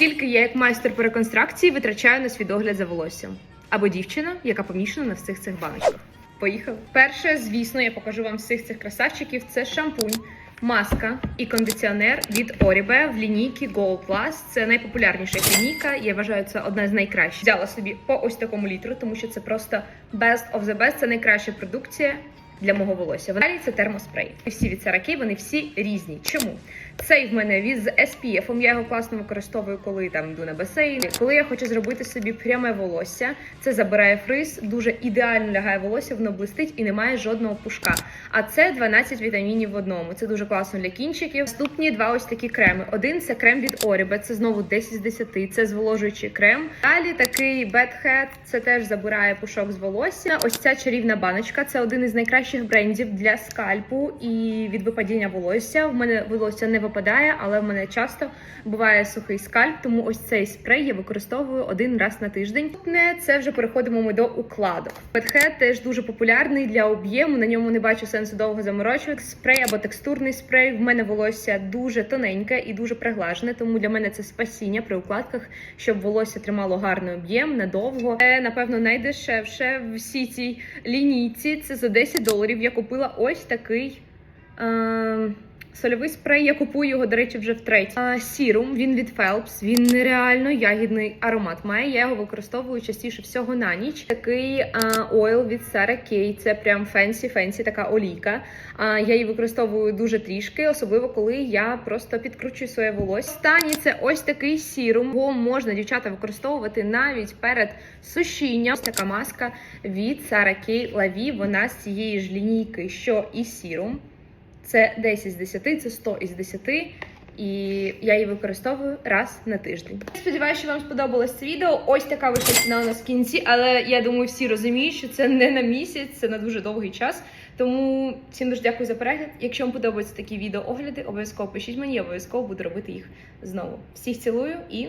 Скільки я, як майстер по реконструкції, витрачаю на свій догляд за волоссям? Або дівчина, яка помішана на всіх цих баночках. Поїхали. Перше, звісно, я покажу вам всіх цих красавчиків. Це шампунь, маска і кондиціонер від Oribe в лінійці Gold Plus. Це найпопулярніша лінійка. Я вважаю, це одна з найкращих. Взяла собі по ось такому літру, тому що це просто best of the best. Це найкраща продукція. Для мого волосся. Далі це термоспрей. Всі від вони всі різні. Чому? Цей в мене від з SPF, я його класно використовую, коли там йду на басейн. Коли я хочу зробити собі пряме волосся, це забирає фриз, дуже ідеально лягає волосся, воно блистить і немає жодного пушка. А це 12 вітамінів в одному. Це дуже класно для кінчиків. Наступні два ось такі креми. Один це крем від Oribe, це знову 10 з 10, це зволожуючий крем. Далі такий Bad Head, це теж забирає пушок з волосся. Ось ця чарівна баночка. Це один із найкращих брендів для скальпу і від випадіння волосся. В мене волосся не випадає, але в мене часто буває сухий скальп, тому ось цей спрей я використовую один раз на тиждень. Не це вже переходимо ми до укладок. Петхет теж дуже популярний для об'єму. На ньому не бачу сенсу довго заморочувати. Спрей або текстурний спрей. В мене волосся дуже тоненьке і дуже приглажене, тому для мене це спасіння при укладках, щоб волосся тримало гарний об'єм надовго. Це напевно найдешевше в всій цій лінійці. Це за 10 доларів. Я купила ось такий. Е- Сольовий спрей, я купую його, до речі, вже втретє. Сірум, він від Phelps, він нереально ягідний аромат має. Я його використовую частіше всього на ніч. Такий ойл від Sarah Kay, це прям фенсі-фенсі, така олійка. А, я її використовую дуже трішки, особливо коли я просто підкручую своє волосся. Останній це ось такий сірум. Його можна дівчата використовувати навіть перед сушінням. Ось така маска від Sarah La Vie, Вона з цієї ж лінійки, що і сірум. Це 10 з 10, це 100 із 10. І я її використовую раз на тиждень. Сподіваюся, що вам сподобалось це відео. Ось така вийшла у нас в кінці, але я думаю, всі розуміють, що це не на місяць, це на дуже довгий час. Тому всім дуже дякую за перегляд. Якщо вам подобаються такі відео огляди, обов'язково пишіть мені, я обов'язково буду робити їх знову. Всіх цілую і